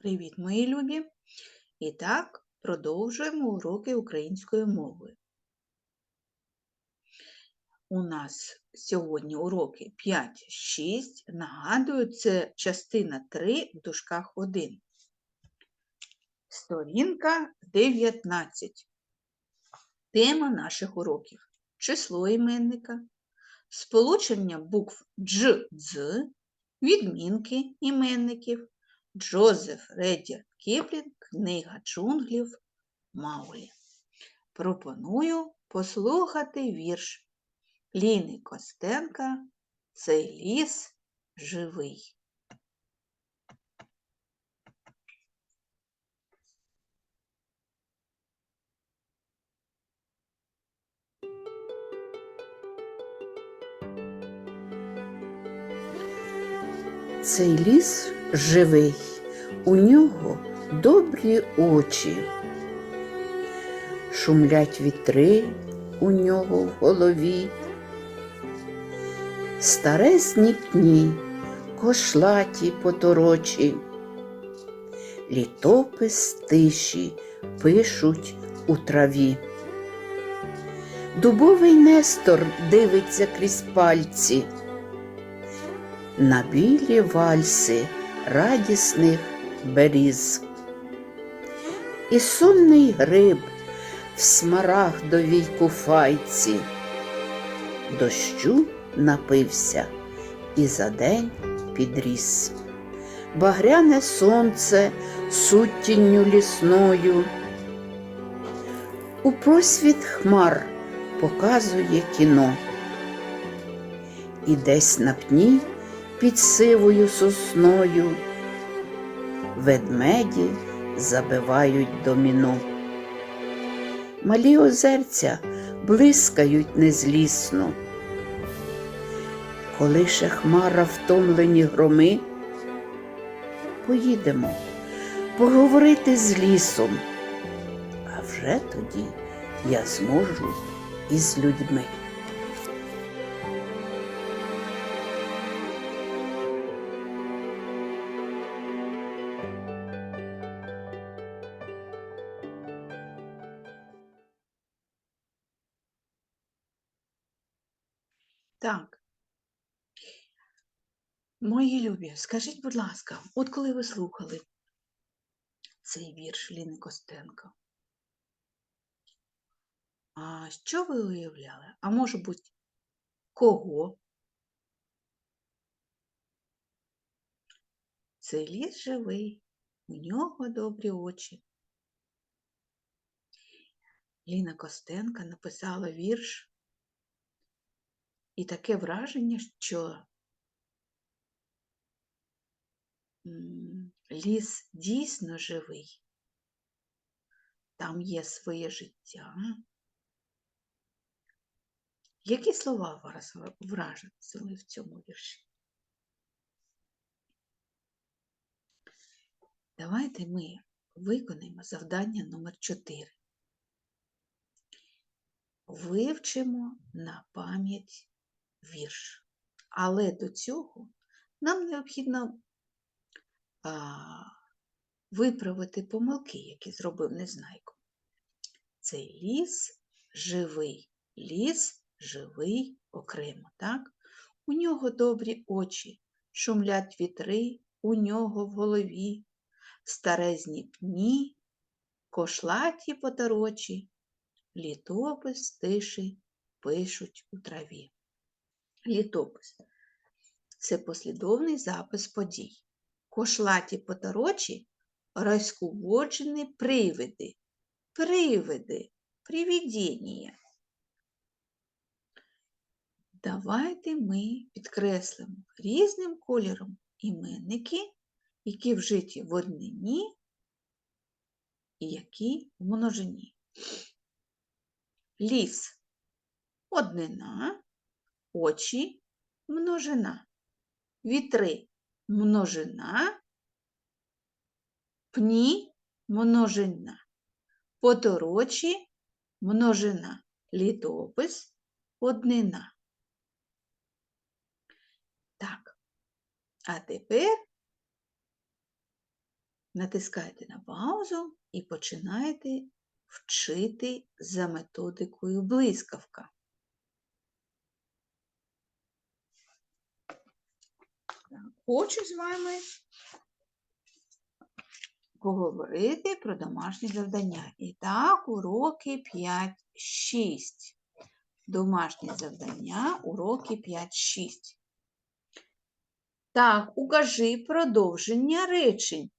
Привіт, мої любі! І так, продовжуємо уроки української мови. У нас сьогодні уроки 5-6. Нагадую, це частина 3 в дужках 1. Сторінка 19. Тема наших уроків. Число іменника, сполучення букв дж, дз, відмінки іменників, Джозеф Реддярд Кіплінг Книга джунглів Маулі. Пропоную послухати вірш Ліни Костенка Цей ліс живий. Цей ліс живий, у нього добрі очі. Шумлять вітри у нього в голові. Старезні пні, кошлаті поторочі, літопис тиші пишуть у траві. Дубовий Нестор дивиться крізь пальці на білі вальси радісних беріз. І сонний гриб в смарагдовій куфайці, дощу напився і за день підріс. Багряне сонце суттінню лісною, у просвіт хмар показує кіно. І десь на пні під сивою сосною. Ведмеді забивають доміно. Малі озерця блискають незлісно. Коли ще хмара втомлені громи, поїдемо поговорити з лісом, а вже тоді я зможу із людьми. Так. Мої любі, скажіть, будь ласка, от коли ви слухали цей вірш Ліни Костенко, а що ви уявляли? А може бути, кого? Цей ліс живий, у нього добрі очі. Ліна Костенка написала вірш, і таке враження, що ліс дійсно живий. Там є своє життя. Які слова вас вразили в цьому вірші? Давайте ми виконаємо завдання номер 4. Вивчимо на пам'ять вірш. Але до цього нам необхідно а, виправити помилки, які зробив Незнайко. Цей ліс живий, ліс живий окремо, так? У нього добрі очі, шумлять вітри, у нього в голові, старезні пні, кошлаті поторочі, літопис тиші пишуть у траві. Літопис це послідовний запис подій. Кошлаті поторочі розкуводжені привиди. Привиди, привідіння. Давайте ми підкреслимо різним кольором іменники, які вжиті в однині і які в множині. Ліс однина, очі множина, вітри множина, пні множина, поторочі множина, літопис однина. Так, а тепер натискаєте на паузу і починаєте вчити за методикою блискавка. Так, Хочу з вами поговорити про домашні завдання. І так, уроки 5-6. Домашні завдання, уроки 5-6. Так, укажи продовження речень.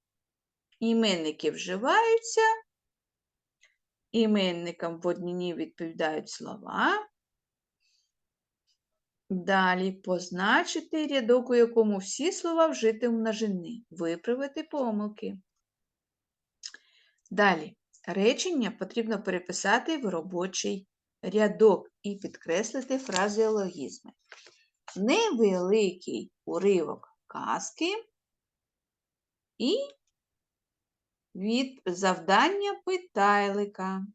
Іменники вживаються, іменникам в однині відповідають слова. Далі позначити рядок, у якому всі слова вжити в множини, виправити помилки. Далі речення потрібно переписати в робочий рядок і підкреслити фразеологізми. Невеликий уривок казки і від завдання питайлика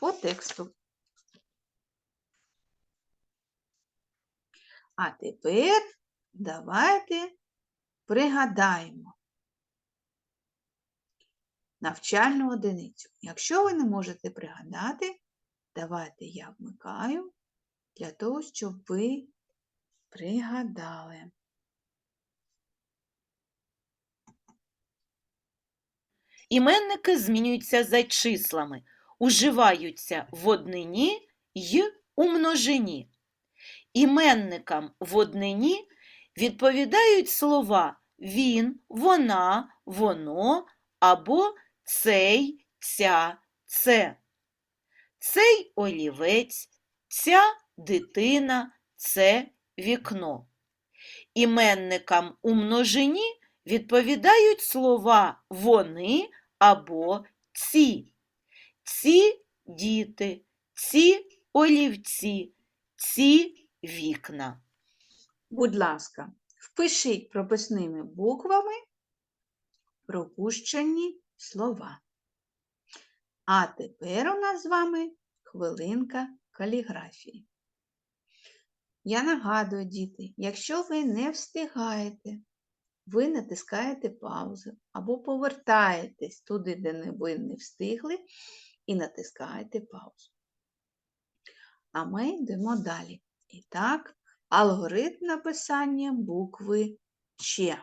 по тексту. А тепер давайте пригадаємо навчальну одиницю. Якщо ви не можете пригадати, давайте я вмикаю для того, щоб ви пригадали. Іменники змінюються за числами, уживаються в однині й у множині. Іменникам в однині відповідають слова він, вона, воно або цей, ця, це. Цей олівець, ця дитина, це вікно. Іменникам у множині відповідають слова вони або ці. Ці діти, ці олівці, ці вікна. Будь ласка, впишіть прописними буквами пропущені слова. А тепер у нас з вами хвилинка каліграфії. Я нагадую, діти, якщо ви не встигаєте, ви натискаєте паузу або повертаєтесь туди, де ви не встигли, і натискаєте паузу. А ми йдемо далі. І так, алгоритм написання букви Ч.